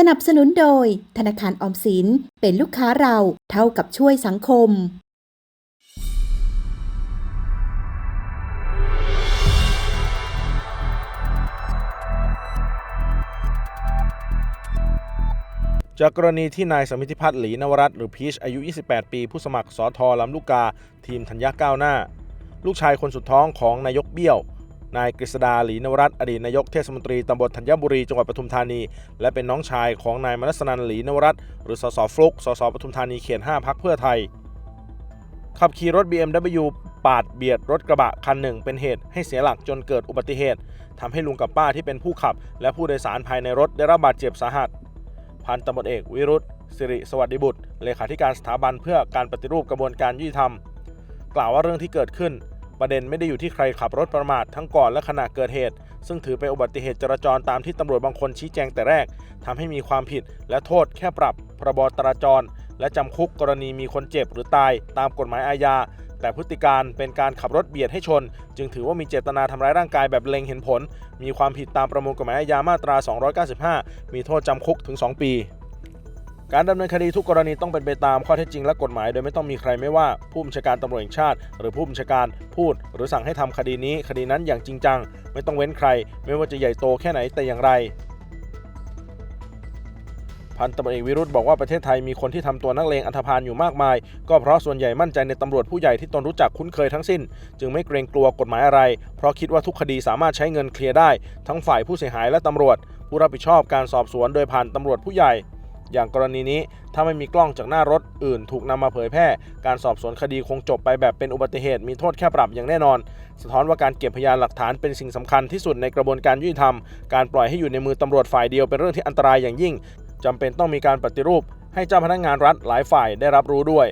สนับสนุนโดย ธนาคารออมสินเป็นลูกค้าเราเท่ากับช่วยสังคม จากกรณีที่นายสมิธิพัฒน์หลีนวรัตน์หรือพีชอายุ 28 ปี ผู้สมัครสอทอลำลูกกา ทีมธัญญาก้าวหน้า ลูกชายคนสุดท้องของนายกเบี้ยว นายกฤษดาหลีนวรัตอดีตนายกเทศมนตรีตำบลธัญบุรีจังหวัดปทุมธานี และเป็นน้องชายของนายมนัสนันหลีนวรัตหรือสสฟลุกสสปทุมธานีเขต5พักเพื่อไทย ขับขี่รถ BMW ปาดเบียดรถกระบะคันหนึ่งเป็นเหตุให้เสียหลักจนเกิดอุบัติเหตุทำให้ลุงกับป้าที่เป็นผู้ขับ และผู้โดยสารภายในรถได้รับบาดเจ็บสาหัสพันตำรวจเอกวิรุธสิริสวัสดิบุตรเลขาธิการสถาบันเพื่อการปฏิรูปกระบวนการยุติธรรม กล่าวว่าเรื่องที่เกิดขึ้น ประเด็นไม่ได้อยู่ที่ใครขับรถประมาททั้งก่อนและขณะเกิดเหตุ ซึ่งถือเป็นอุบัติเหตุจราจรตามที่ตำรวจบางคนชี้แจงแต่แรกทำให้มีความผิดและโทษแค่ปรับ พรบจราจร และจำคุกกรณีมีคนเจ็บหรือตายตามกฎหมายอาญา แต่พฤติการเป็นการขับรถเบียดให้ชน จึงถือว่ามีเจตนาทำร้ายร่างกายแบบเล็งเห็นผล มีความผิดตามประมวลกฎหมายอาญามาตรา 295 มีโทษจำคุกถึง 2 ปี การดำเนินคดีทุกกรณีต้องเป็นไปตามข้อเท็จจริงและกฎหมายโดยไม่ต้องมีใครไม่ว่าผู้บัญชาการตำรวจแห่งชาติ หรือผู้บัญชาการพูด หรือสั่งให้ทำคดีนี้คดีนั้นอย่างจริงจัง ไม่ต้องเว้นใคร ไม่ว่าจะใหญ่โตแค่ไหนแต่อย่างไรพันตำรวจเอกวิรุธบอกว่าประเทศไทยมีคนที่ทำตัวนักเลงอันธพาลอยู่มากมาย ก็เพราะส่วนใหญ่มั่นใจในตำรวจผู้ใหญ่ที่ตนรู้จักคุ้นเคยทั้งสิ้น จึงไม่เกรงกลัวกฎหมายอะไร เพราะคิดว่าทุกคดีสามารถใช้เงินเคลียร์ได้ ทั้งฝ่ายผู้เสียหายและตำรวจ ผู้รับผิดชอบการสอบสวนโดยผ่านตำรวจผู้ใหญ่ อย่างกรณีนี้ถ้าไม่มีกล้องจากหน้ารถอื่นถูกนำมาเผยแพร่ การสอบสวนคดีคงจบไปแบบเป็นอุบัติเหตุมีโทษแค่ปรับอย่างแน่นอน สะท้อนว่าการเก็บพยานหลักฐานเป็นสิ่งสำคัญที่สุดในกระบวนการยุติธรรม การปล่อยให้อยู่ในมือตำรวจฝ่ายเดียวเป็นเรื่องที่อันตรายอย่างยิ่งจำเป็นต้องมีการปฏิรูป ให้เจ้าพนักงานรัฐหลายฝ่ายได้รับรู้ด้วย